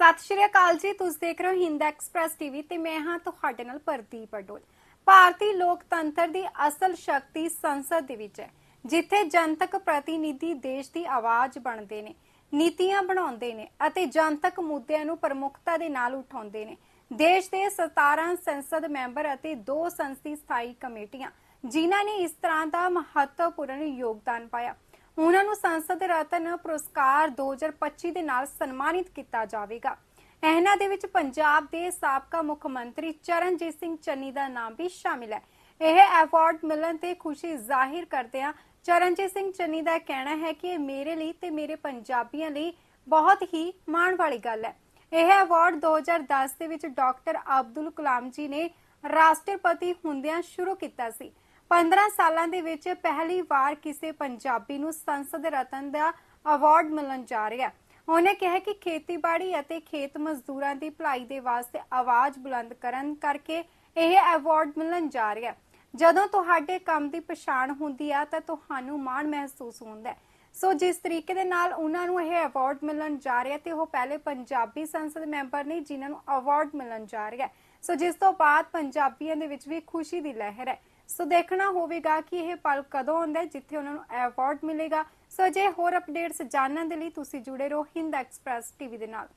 ਸਤਿ ਸ਼੍ਰੀ ਅਕਾਲ ਜੀ, ਤੁਸੀਂ ਦੇਖ ਰਹੇ ਹੋ ਹਿੰਦ ਐਕਸਪ੍ਰੈਸ ਟੀਵੀ ਤੇ ਮੈਂ ਹਾਂ ਤੁਹਾਡੇ ਨਾਲ ਪ੍ਰਦੀਪ ਅਡੋਲ। ਭਾਰਤੀ ਲੋਕਤੰਤਰ ਦੀ ਅਸਲ ਸ਼ਕਤੀ ਸੰਸਦ ਦੇ ਵਿੱਚ ਹੈ, ਜਿੱਥੇ ਜਨਤਕ ਪ੍ਰਤੀਨਿਧੀ ਦੇਸ਼ ਦੀ ਆਵਾਜ਼ ਬਣਦੇ ਨੇ, ਨੀਤੀਆਂ ਬਣਾਉਂਦੇ ਨੇ ਅਤੇ ਜਨਤਕ ਮੁੱਦਿਆਂ ਨੂੰ ਪ੍ਰਮੁੱਖਤਾ ਦੇ ਨਾਲ ਉਠਾਉਂਦੇ ਨੇ। ਦੇਸ਼ ਦੇ 17 ਸੰਸਦ ਮੈਂਬਰ ਅਤੇ ਦੋ ਸੰਸਦੀ ਸਥਾਈ ਕਮੇਟੀਆਂ, ਜਿਨ੍ਹਾਂ ਨੇ ਇਸ ਤਰ੍ਹਾਂ ਦਾ ਮਹੱਤਵਪੂਰਨ ਯੋਗਦਾਨ ਪਾਇਆ। ਉਹਨਾਂ ਨੂੰ ਸੰਸਦ ਰਤਨ ਪੁਰਸਕਾਰ 2025 ਦੇ ਨਾਲ ਸਨਮਾਨਿਤ ਕੀਤਾ ਜਾਵੇਗਾ। ਇਹਨਾਂ ਦੇ ਵਿੱਚ ਪੰਜਾਬ ਦੇ ਸਾਬਕਾ ਮੁੱਖ ਮੰਤਰੀ ਚਰਨਜੀਤ ਸਿੰਘ ਚੰਨੀ ਦਾ ਨਾਮ ਵੀ ਸ਼ਾਮਿਲ ਹੈ। ਇਹ ਅਵਾਰਡ ਮਿਲਣ ਤੇ ਖੁਸ਼ੀ ਜ਼ਾਹਿਰ ਕਰਦਿਆਂ ਚਰਨਜੀਤ ਸਿੰਘ ਚੰਨੀ ਦਾ ਕਹਿਣਾ ਹੈ ਕਿ ਇਹ ਮੇਰੇ ਲਈ ਤੇ ਮੇਰੇ ਪੰਜਾਬੀਆਂ ਲਈ ਬਹੁਤ ਹੀ ਮਾਣ ਵਾਲੀ ਗੱਲ ਹੈ। ਇਹ ਅਵਾਰਡ 2010 ਦੇ ਵਿੱਚ ਡਾਕਟਰ ਅਬਦੁਲ ਕਲਾਮ ਜੀ ਨੇ ਰਾਸ਼ਟਰਪਤੀ ਹੁੰਦਿਆਂ ਸ਼ੁਰੂ ਕੀਤਾ ਸੀ। 15 ਸਾਲਾਂ ਦੇ ਵਿੱਚ ਪਹਿਲੀ ਵਾਰ ਕਿਸੇ ਪੰਜਾਬੀ ਨੂੰ ਸੰਸਦ ਰਤਨ ਦਾ ਅਵਾਰਡ ਮਿਲਣ ਜਾ ਰਿਹਾ ਹੈ। ਉਹਨੇ ਕਿਹਾ ਕਿ ਖੇਤੀਬਾੜੀ ਅਤੇ ਖੇਤ ਮਜ਼ਦੂਰਾਂ ਦੀ ਭਲਾਈ ਦੇ ਵਾਸਤੇ ਆਵਾਜ਼ ਬੁਲੰਦ ਕਰਨ ਕਰਕੇ ਇਹ ਅਵਾਰਡ ਮਿਲਣ ਜਾ ਰਿਹਾ ਹੈ। ਜਦੋਂ ਤੁਹਾਡੇ ਕੰਮ ਦੀ ਪਛਾਣ ਹੁੰਦੀ ਆ ਤਾਂ ਤੁਹਾਨੂੰ ਮਾਣ ਮਹਿਸੂਸ ਹੁੰਦਾ ਹੈ। ਸੋ ਜਿਸ ਤਰੀਕੇ ਦੇ ਨਾਲ ਉਹਨਾਂ ਨੂੰ ਇਹ ਅਵਾਰਡ ਮਿਲਣ ਜਾ ਰਿਹਾ ਤੇ ਉਹ ਪਹਿਲੇ ਪੰਜਾਬੀ ਸੰਸਦ ਮੈਂਬਰ ਨੇ ਜਿਨ੍ਹਾਂ ਨੂੰ ਅਵਾਰਡ ਮਿਲਣ ਜਾ ਰਿਹਾ ਸੋ ਜਿਸ ਤੋਂ ਬਾਅਦ ਪੰਜਾਬੀਆਂ ਦੇ ਵਿੱਚ ਵੀ ਖੁਸ਼ੀ ਦੀ ਲਹਿਰ ਹੈ। ਸੋ ਦੇਖਣਾ ਹੋਵੇਗਾ ਕਿ ਇਹ ਪਲ ਕਦੋਂ ਆਉਂਦਾ ਹੈ, ਜਿੱਥੇ ਉਹਨਾਂ ਨੂੰ ਅਵਾਰਡ ਮਿਲੇਗਾ। ਸੋ ਜੇ ਹੋਰ ਅਪਡੇਟਸ ਜਾਣਨ ਦੇ ਲਈ ਤੁਸੀਂ ਜੁੜੇ ਰਹੋ ਹਿੰਦ ਐਕਸਪ੍ਰੈਸ ਟੀਵੀ ਦੇ ਨਾਲ।